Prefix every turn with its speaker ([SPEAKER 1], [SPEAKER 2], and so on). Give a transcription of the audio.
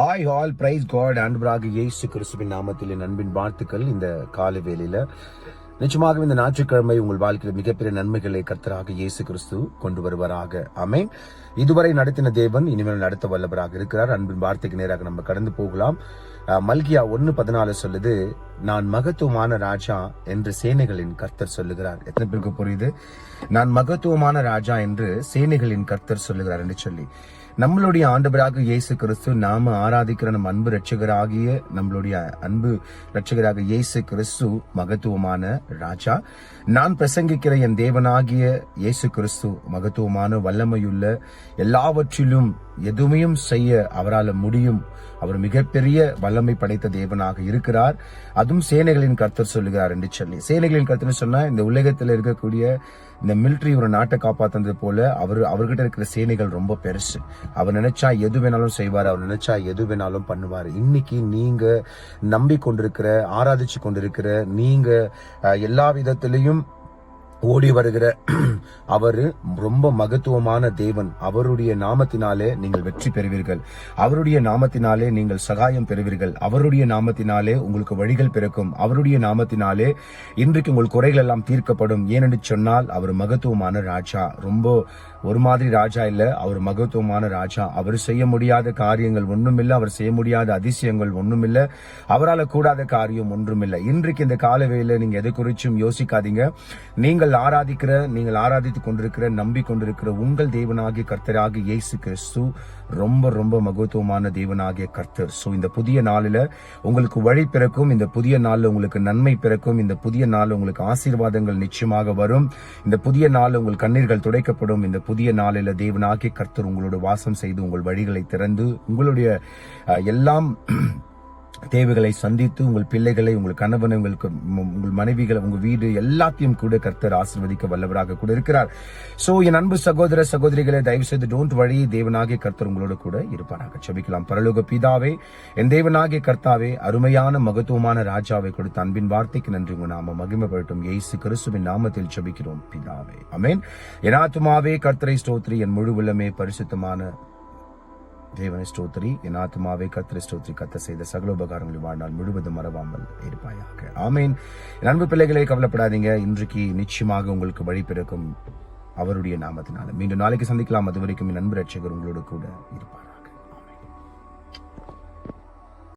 [SPEAKER 1] Hi all praise God அன்பராக இயேசு கிறிஸ்துவின் நாமத்தில் என் அன்பின் வாழ்த்துக்கள் இந்த காலை வேளையில நிச்சயமாகவே இந்த ஞாயிற்றுக்கிழமை உங்கள் வாழ்க்கையில் மிகப்பெரிய நன்மைகளை கர்த்தராக இயேசு கிறிஸ்து கொண்டு வருவாராக. அமேன் இதுவரை நடத்தின தேவன் இனிமேல் நடத்த வல்லவராக இருக்கிறார். அன்பின் வார்த்தைக்கு நேராக நம்ம கடந்து போகலாம். மல்கியா ஒன்னு பதினாலு சொல்லுது நான் மகத்துவமான ராஜா என்று சேனைகளின் கர்த்தர் சொல்லுகிறார். எத்தனை பேருக்கு புரியுது? நான் மகத்துவமான ராஜா என்று சேனைகளின் கர்த்தர் சொல்லுகிறார் என்று சொல்லி. நம்மளுடைய ஆண்டவராக இயேசு கிறிஸ்து நாம ஆராதிக்கிற நம் அன்பு ரட்சகராகிய நம்மளுடைய அன்பு ரட்சகராக இயேசு கிறிஸ்து மகத்துவமான ராஜா நான் பிரசங்கிக்கிற என் தேவனாகிய இயேசு கிறிஸ்து மகத்துவமான வல்லமையுள்ள எல்லாவற்றிலும் எதுவுமையும் செய்ய அவரால் முடியும். அவர் மிகப்பெரிய வல்லமை படைத்த தேவனாக இருக்கிறார். அதுவும் சேனைகளின் கர்த்தர் சொல்லுகிறார் என்று சொல்லி. சேனைகளின் கர்த்தர் சொன்னா இந்த உலகத்தில் இருக்கக்கூடிய இந்த மிலிட்ரி ஒரு நாட்டை காப்பாத்தினது போல அவர் அவர்கிட்ட இருக்கிற சேனைகள் ரொம்ப பெருசு. அவர் நினைச்சா எது வேணாலும் செய்வார் அவர் நினைச்சா எது வேணாலும் பண்ணுவார். இன்னைக்கு நீங்க நம்பி கொண்டிருக்கிற ஆராதிச்சு கொண்டிருக்கிற நீங்க எல்லா விதத்திலையும் ஓடி வருகிற அவர் ரொம்ப மகத்துவமான தேவன். அவருடைய நாமத்தினாலே நீங்கள் வெற்றி பெறுவீர்கள். அவருடைய நாமத்தினாலே நீங்கள் சகாயம் பெறுவீர்கள். அவருடைய நாமத்தினாலே உங்களுக்கு வழிகள் பிறக்கும். அவருடைய நாமத்தினாலே இன்றைக்கு உங்கள் குறைகள் எல்லாம் தீர்க்கப்படும். ஏனென்று சொன்னால் அவர் மகத்துவமான ராஜா. ரொம்ப ஒரு மாதிரி ராஜா இல்ல. அவர் மகத்துவமான ராஜா. அவர் செய்ய முடியாத காரியங்கள் ஒண்ணுமில்ல. அவர் செய்ய முடியாத அதிசயங்கள் ஒண்ணுமில்ல. அவரால கூடாத காரியம் ஒன்றுமில்லை. இன்றைக்கு இந்த காலவேளையில் நீங்க எது குறிச்சும் யோசிக்காதீங்க. நீங்கள் ஆராதிக்கிற நீங்கள் ஆராதித்து கொண்டிருக்கிற நம்பி கொண்டிருக்கிற உங்கள் தேவனாகிய கர்த்தராகிய இயேசு கிறிஸ்து ரொம்ப ரொம்ப மகத்துவமான தேவனாகிய கர்த்தர். ஸோ இந்த புதிய நாளில் உங்களுக்கு வழி பிறக்கும் இந்த புதிய நாளில் உங்களுக்கு நன்மை பிறக்கும் இந்த புதிய நாள் உங்களுக்கு ஆசீர்வாதங்கள் நிச்சயமாக வரும். இந்த புதிய நாள் உங்கள் கண்ணீர்கள் துடைக்கப்படும். இந்த புதிய நாளில் தேவனாகிய கர்த்தர் உங்களோட வாசம் செய்து உங்கள் வழிகளை திறந்து உங்களுடைய எல்லாம் தேவைகளை சந்தித்து உங்கள் பிள்ளைகளை உங்கள் கணவனை உங்களுக்கு உங்கள் மனைவிகளை உங்கள் வீடு எல்லாத்தையும் கூட கர்த்தர் ஆசிர்வதிக்க வல்லவராக கூட இருக்கிறார். ஸோ என் அன்பு சகோதர சகோதரிகளை தயவு செய்து டோன்ட் வழி தேவனாகிய கர்த்தர் உங்களோட கூட இருப்பாராக. செபிக்கலாம் பரலோக பிதாவே என் தேவனாகிய கர்த்தாவே அருமையான மகத்துவமான ராஜாவை கொடுத்த அன்பின் வார்த்தைக்கு நன்றி. உங்கள் நாம மகிமைப்படட்டும் இயேசு கிறிஸ்துவின் நாமத்தில் செபிக்கிறோம் பிதாவே. அமேன் என் ஆத்துமாவே கர்த்தரை ஸ்தோத்ரி என் முழு உள்ளமே பரிசுத்தமான தேவனை ஸ்தோத்திரி. என் ஆத்மாவே கத்திர ஸ்தோத்திரி. கத்த செய்த சகல உபகாரங்களை வாழ்நாள் முழுவதும் மறவாமல் இருப்பாயாக. ஆமேன். அன்பு பிள்ளைகளை கவலைப்படாதீங்க. இன்றைக்கு நிச்சயமாக உங்களுக்கு வழி பிறக்கும் அவருடைய நாமத்தினால. மீண்டும் நாளைக்கு சந்திக்கலாம். அது வரைக்கும் என் அன்பு ரட்சகர் உங்களோடு கூட இருப்பார்